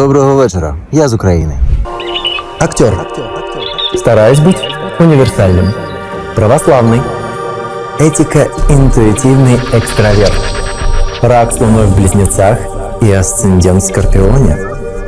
Доброго вечора. Я з України. Актер. Стараюсь быть универсальным. Православный. Этика интуитивный экстраверт. Рак слоной в близнецах и асцендент в скорпионе.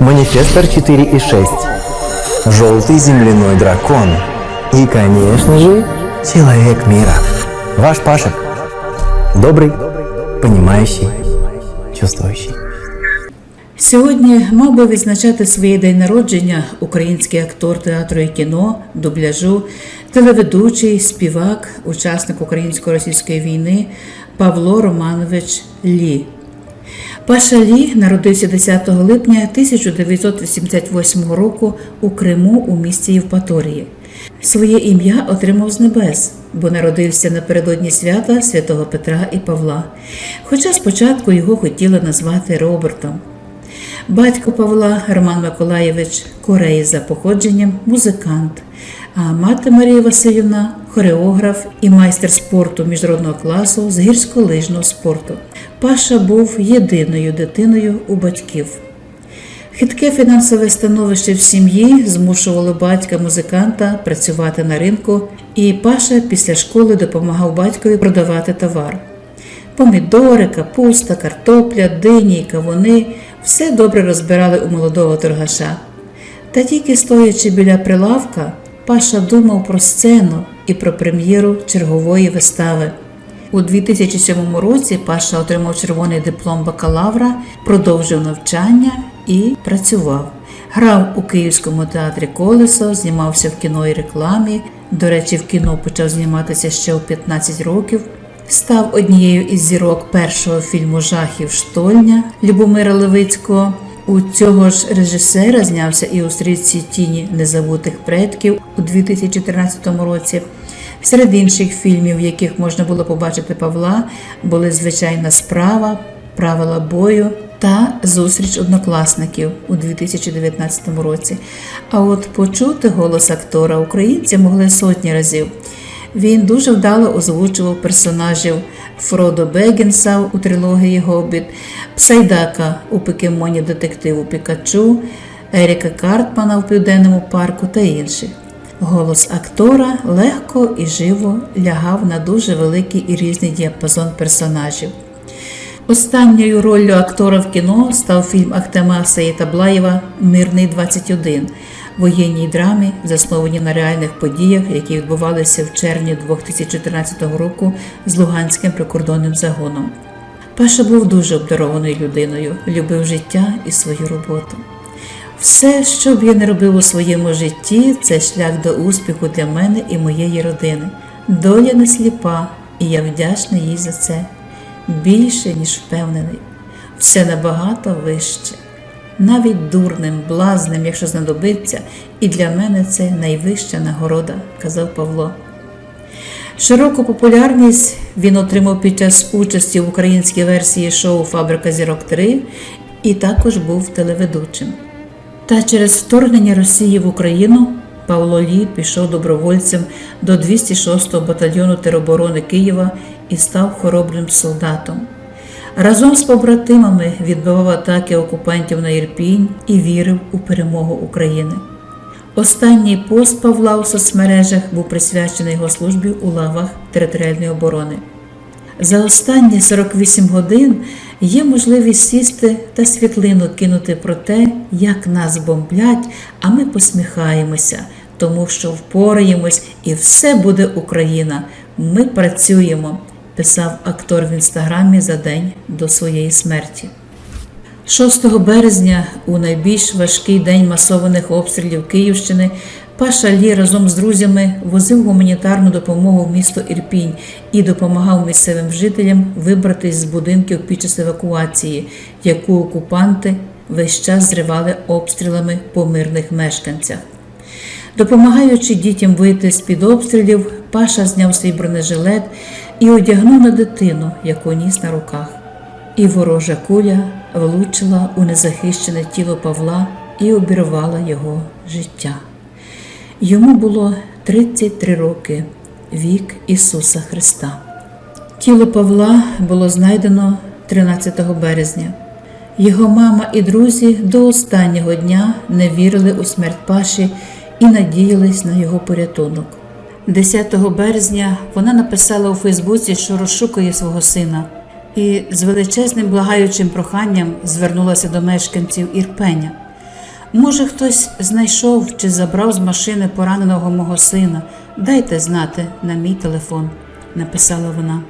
Манифестор 4 и 6. Желтый земляной дракон. И, конечно же, человек мира. Ваш Пашек. Добрый, понимающий, чувствующий. Сьогодні мав би відзначати своє день народження український актор театру і кіно, дубляжу, телеведучий, співак, учасник українсько-російської війни Павло Романович Лі. Паша Лі народився 10 липня 1988 року у Криму у місті Євпаторії. Своє ім'я отримав з небес, бо народився напередодні свята святого Петра і Павла. Хоча спочатку його хотіли назвати Робертом. Батько Павла Роман Миколаєвич Корей за походженням, музикант, а мати Марія Васильівна хореограф і майстер спорту міжнародного класу з гірськолижного спорту. Паша був єдиною дитиною у батьків. Хитке фінансове становище в сім'ї змушувало батька музиканта працювати на ринку, і Паша після школи допомагав батькові продавати товар. Помідори, капуста, картопля, дині й кавуни все добре розбирали у молодого торгаша. Та тільки стоячи біля прилавка, Паша думав про сцену і про прем'єру чергової вистави. У 2007 році Паша отримав червоний диплом бакалавра, продовжив навчання і працював. Грав у Київському театрі Колесо, знімався в кіно і рекламі. До речі, в кіно почав зніматися ще у 15 років. Став однією із зірок першого фільму жахів Штольня Любомира Левицького. У цього ж режисера знявся і у стрічці Тіні незабутих предків у 2014 році. Серед інших фільмів, в яких можна було побачити Павла, були звичайна справа, правила бою та зустріч однокласників у 2019 році. А от почути голос актора українці могли сотні разів. Він дуже вдало озвучував персонажів Фродо Бегінса у трилогії Гобіт, Псайдака у покемоні детективу Пікачу, Еріка Картмана в Південному парку та інших. Голос актора легко і живо лягав на дуже великий і різний діапазон персонажів. Останньою роллю актора в кіно став фільм Ахтема Саєтаблаєва Мирний 21 воєнній драмі, заснованій на реальних подіях, які відбувалися в червні 2014 року з Луганським прикордонним загоном. Паша був дуже обдарованою людиною, любив життя і свою роботу. Все, що б я не робив у своєму житті, це шлях до успіху для мене і моєї родини. Доля не сліпа, і я вдячний їй за це. Більше, ніж впевнений, все набагато вище. Навіть дурним, блазним, якщо знадобиться, і для мене це найвища нагорода, казав Павло. Широку популярність він отримав під час участі в українській версії шоу Фабрика зірок 3 і також був телеведучим. Та через вторгнення Росії в Україну Павло Лі пішов добровольцем до 206-го батальйону тероборони Києва і став хоробрим солдатом. Разом з побратимами відбивав атаки окупантів на Ірпінь і вірив у перемогу України. Останній пост Павла у соцмережах був присвячений його службі у лавах територіальної оборони. За останні 48 годин є можливість сісти та світлину кинути про те, як нас бомблять, а ми посміхаємося, тому що впораємось і все буде Україна. Ми працюємо, писав актор в інстаграмі за день до своєї смерті. 6 березня, у найбільш важкий день масованих обстрілів Київщини, Паша Лі разом з друзями возив гуманітарну допомогу в місто Ірпінь і допомагав місцевим жителям вибратись з будинків під час евакуації, яку окупанти весь час зривали обстрілами по мирних мешканцях. Допомагаючи дітям вийти з під обстрілів, Паша зняв свій бронежилет і одягнув на дитину, яку ніс на руках. І ворожа куля влучила у незахищене тіло Павла і обірвала його життя. Йому було 33 роки, вік Ісуса Христа. Тіло Павла було знайдено 13 березня. Його мама і друзі до останнього дня не вірили у смерть Паші і надіялись на його порятунок. 10 березня вона написала у Фейсбуці, що розшукує свого сина, і з величезним благаючим проханням звернулася до мешканців Ірпеня. Може, хтось знайшов чи забрав з машини пораненого мого сина. Дайте знати на мій телефон, написала вона.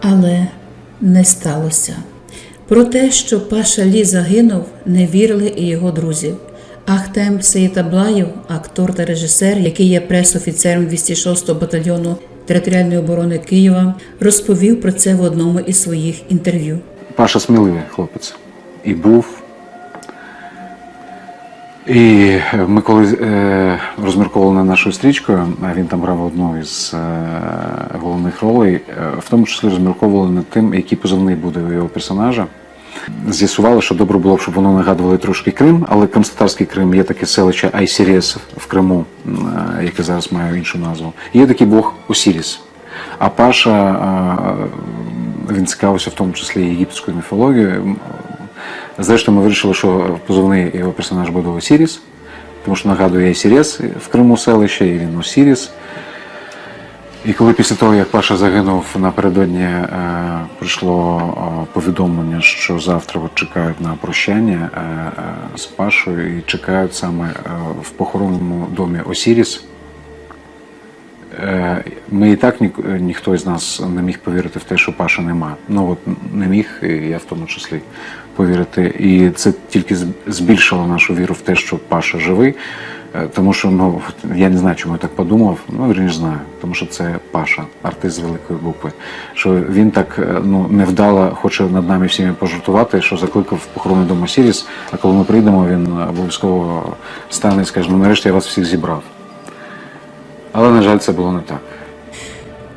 Але не сталося. Про те, що Паша Лі загинув, не вірили і його друзі. Ахтем Сеїтаблаєв, актор та режисер, який є пресофіцером 206-го батальйону територіальної оборони Києва, розповів про це в одному із своїх інтерв'ю. Паша сміливий хлопець. І був. І ми коли е, розмірковували над нашою стрічкою, а він там грав одну із е, головних ролей, е, в тому числі розмірковували над тим, який позивний буде у його персонажа. З'ясували, що добре було б, щоб воно нагадувало трошки Крим, але Кримстатарський Крим є таке селище Айсіріс в Криму, е, яке зараз має іншу назву. Є такий бог Осіріс. А Паша е, він цікавився в тому числі єгипетською міфологією. Зрештою, ми вирішили, що позивний його персонаж буде Осіріс, тому що нагадує Айсіріс в Криму селище, і він Осіріс. І коли після того, як Паша загинув напередодні, е, прийшло е, повідомлення, що завтра от чекають на прощання е, е, з Пашою і чекають саме е, в похоронному домі Осіріс. Е, Ми і так ні, ніхто із нас не міг повірити в те, що Паша нема. Ну от не міг, і я в тому числі повірити. І це тільки збільшило нашу віру в те, що Паша живий. Е, Тому що ну я не знаю, чому я так подумав. Ну вірніше знаю, тому що це Паша, артист з великої букви. Що він так е, ну невдало хоче над нами всіми пожартувати, що закликав в похоронний дом Осіріс, А коли ми прийдемо, він обов'язково стане і скаже: ну нарешті я вас всіх зібрав. Але на жаль, це було не так.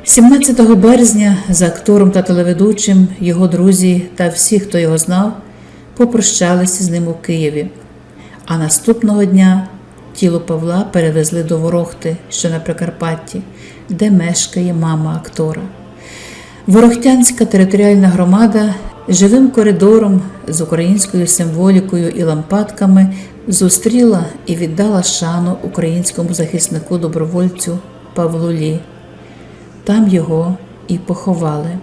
17 березня за актором та телеведучим його друзі та всі, хто його знав, попрощалися з ним у Києві. А наступного дня тіло Павла перевезли до Ворохти, що на Прикарпатті, де мешкає мама актора. Ворохтянська територіальна громада живим коридором з українською символікою і лампадками зустріла і віддала шану українському захиснику добровольцю Павлу Лі. Там його і поховали.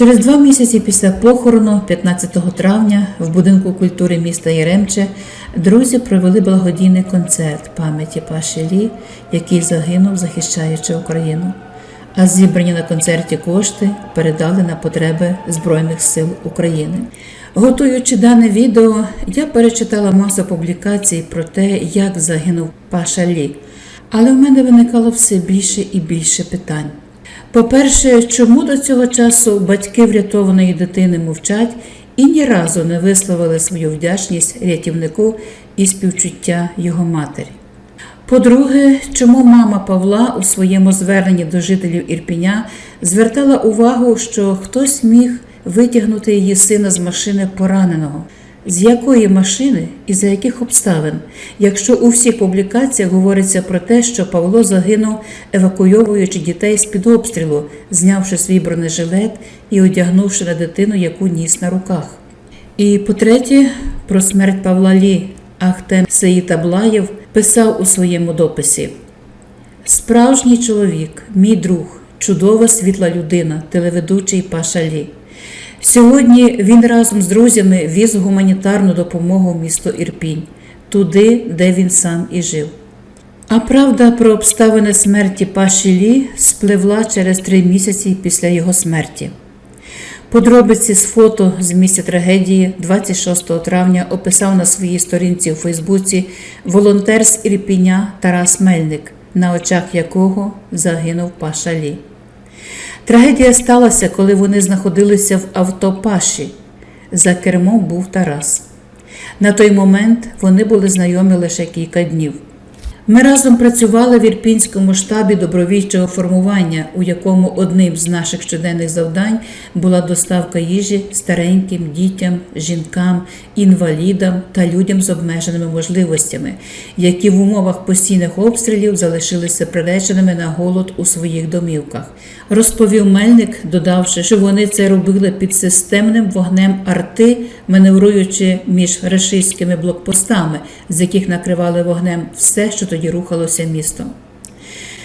Через два місяці після похорону, 15 травня, в будинку культури міста Яремче, друзі провели благодійний концерт пам'яті Паші Лі, який загинув, захищаючи Україну. А зібрані на концерті кошти передали на потреби Збройних сил України. Готуючи дане відео, я перечитала масу публікацій про те, як загинув Паша Лі. Але в мене виникало все більше і більше питань. По-перше, чому до цього часу батьки врятованої дитини мовчать і ні разу не висловили свою вдячність рятівнику і співчуття його матері? По-друге, чому мама Павла у своєму зверненні до жителів Ірпіня звертала увагу, що хтось міг витягнути її сина з машини пораненого? З якої машини і за яких обставин, якщо у всіх публікаціях говориться про те, що Павло загинув, евакуйовуючи дітей з-під обстрілу, знявши свій бронежилет і одягнувши на дитину, яку ніс на руках. І по-третє, про смерть Павла Лі Ахтем Сеїтаблаєв писав у своєму дописі: Справжній чоловік, мій друг, чудова світла людина, телеведучий Паша Лі. Сьогодні він разом з друзями віз гуманітарну допомогу в місто Ірпінь, туди, де він сам і жив. А правда про обставини смерті Паші Лі спливла через три місяці після його смерті. Подробиці з фото з місця трагедії 26 травня описав на своїй сторінці у Фейсбуці волонтер з Ірпіня Тарас Мельник, на очах якого загинув Паша Лі. Трагедія сталася, коли вони знаходилися в автопаші. За кермом був Тарас. На той момент вони були знайомі лише кілька днів. Ми разом працювали в Ірпінському штабі добровільчого формування, у якому одним з наших щоденних завдань була доставка їжі стареньким дітям, жінкам, інвалідам та людям з обмеженими можливостями, які в умовах постійних обстрілів залишилися приреченими на голод у своїх домівках. Розповів Мельник, додавши, що вони це робили під системним вогнем арти маневруючи між рашистськими блокпостами, з яких накривали вогнем все, що тоді рухалося містом.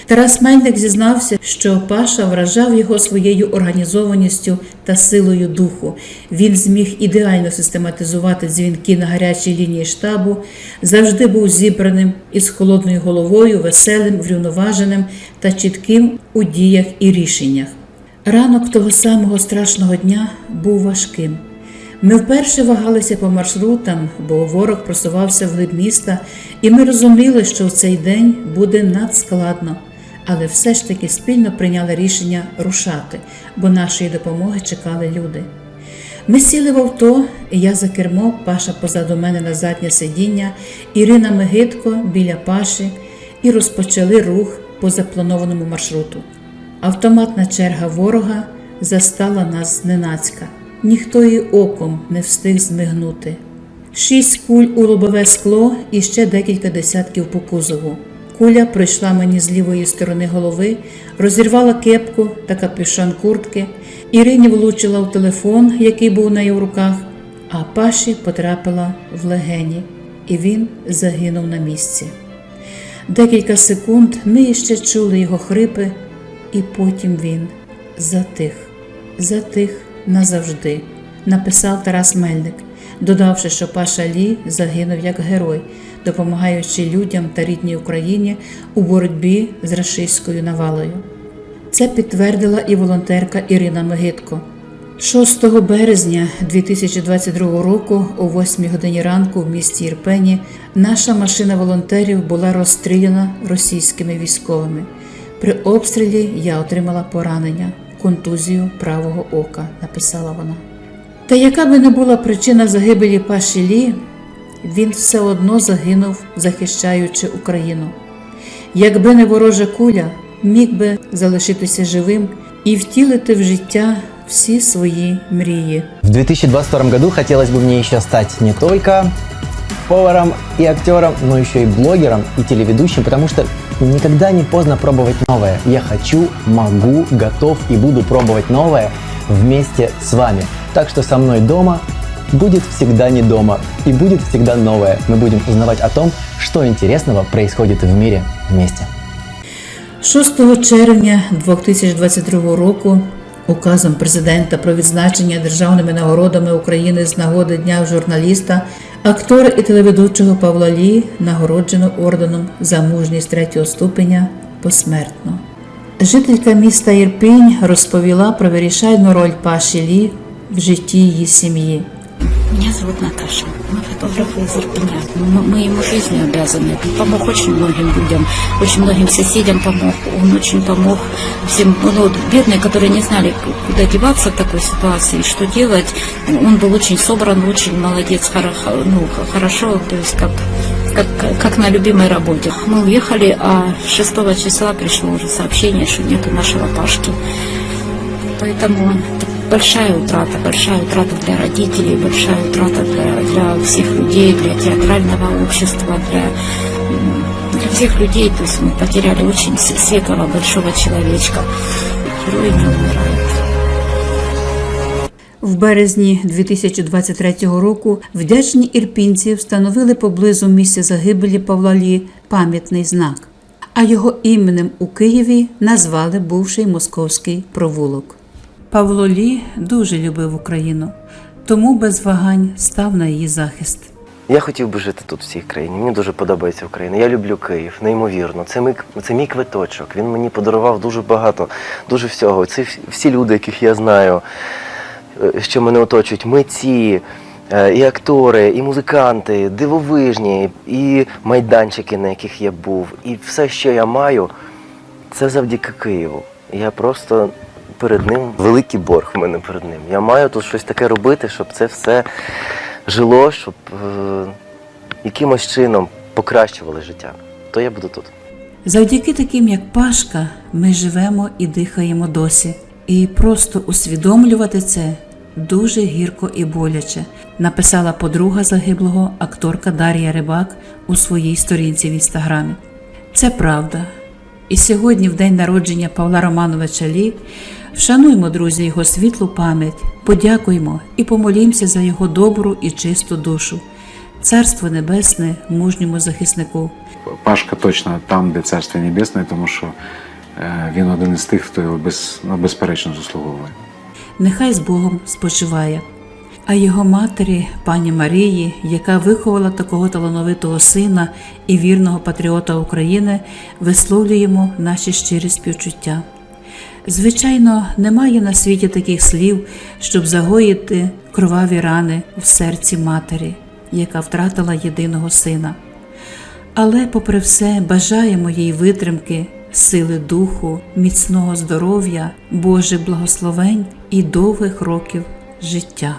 Тарас Мельник зізнався, що Паша вражав його своєю організованістю та силою духу. Він зміг ідеально систематизувати дзвінки на гарячій лінії штабу, завжди був зібраним із холодною головою, веселим, врівноваженим та чітким у діях і рішеннях. Ранок того самого страшного дня був важким. Ми вперше вагалися по маршрутам, бо ворог просувався вглиб міста, і ми розуміли, що в цей день буде надскладно, але все ж таки спільно прийняли рішення рушати, бо нашої допомоги чекали люди. Ми сіли в авто, я за кермо, Паша позаду мене на заднє сидіння, Ірина Мигитко біля Паші, і розпочали рух по запланованому маршруту. Автоматна черга ворога застала нас зненацька. Ніхто і оком не встиг змигнути. Шість куль у лобове скло і ще декілька десятків по кузову. Куля пройшла мені з лівої сторони голови, розірвала кепку та капюшон куртки. Ірині влучила в телефон, який був у неї в руках, а Паші потрапила в легені, і він загинув на місці. Декілька секунд ми ще чули його хрипи, і потім він затих, затих назавжди, написав Тарас Мельник, додавши, що Паша Лі загинув як герой, допомагаючи людям та рідній Україні у боротьбі з рашистською навалою. Це підтвердила і волонтерка Ірина Мигитко. 6 березня 2022 року, о 8 годині ранку в місті Ірпені, наша машина волонтерів була розстріляна російськими військовими. При обстрілі я отримала поранення, контузію правого ока, написала вона. Та яка би не була причина загибелі Паші Лі, він все одно загинув, захищаючи Україну. Якби не ворожа куля, міг би залишитися живим і втілити в життя всі свої мрії. В 2022 году хотелось бы мне еще стать не только поваром и актером, но еще и блогером и телеведущим, потому что никогда не поздно пробовать новое. Я хочу, могу, готов и буду пробовать новое вместе с вами. Так что со мной дома будет всегда не дома и будет всегда новое. Мы будем узнавать о том, что интересного происходит в мире вместе. 6 червня 2022 року указом президента про відзначення державними нагородами України з нагоди Дня журналіста актора і телеведучого Павла Лі нагороджено орденом за мужність третього ступеня посмертно. Жителька міста Ірпінь розповіла про вирішальну роль Паші Лі в житті її сім'ї. Меня зовут Наташа. Мы фотографы из Ирпеня. Мы, мы ему жизнью обязаны. Он помог очень многим людям, очень многим соседям помог. Он очень помог всем, ну, вот, бедные, которые не знали, куда деваться в такой ситуации, что делать. Он был очень собран, очень молодец, хоро- ну, хорошо, то есть как, как, как на любимой работе. Мы уехали, а 6 числа пришло уже сообщение, что нету нашего Пашки. Поэтому это большая утрата, большая утрата для родителей, большая утрата для, для всех людей, для театрального общества, для, для всех людей. То есть мы потеряли очень светлого, большого человечка. Герои не умирают. В березні 2023 року вдячні ірпінці встановили поблизу місця загибелі Павла Лі пам'ятний знак, а його іменем у Києві назвали бувший московський провулок. Павло Лі дуже любив Україну, тому без вагань став на її захист. Я хотів би жити тут, в цій країні. Мені дуже подобається Україна. Я люблю Київ, неймовірно. Це мій, це мій квиточок. Він мені подарував дуже багато, дуже всього. Це всі люди, яких я знаю, е, що мене оточують, митці, е, і актори, і музиканти, дивовижні, і майданчики, на яких я був. І все, що я маю, це завдяки Києву. Я просто перед ним великий борг в мене перед ним. Я маю тут щось таке робити, щоб це все жило, щоб е, якимось чином покращували життя. То я буду тут. Завдяки таким, як Пашка, ми живемо і дихаємо досі. І просто усвідомлювати це дуже гірко і боляче, написала подруга загиблого акторка Дар'я Рибак у своїй сторінці в інстаграмі. Це правда. І сьогодні, в день народження Павла Романовича Лі, Вшануймо, друзі, його світлу пам'ять, подякуймо і помолімося за його добру і чисту душу. Царство Небесне мужньому захиснику. Пашка точно там, де царство небесне, тому що е, він один із тих, хто його без, ну, безперечно заслуговує. нехай з Богом спочиває. А його матері, пані Марії, яка виховала такого талановитого сина і вірного патріота України, висловлюємо наші щирі співчуття. Звичайно, немає на світі таких слів, щоб загоїти кроваві рани в серці матері, яка втратила єдиного сина. Але, попри все, бажаємо їй витримки, сили духу, міцного здоров'я, Божих благословень і довгих років життя.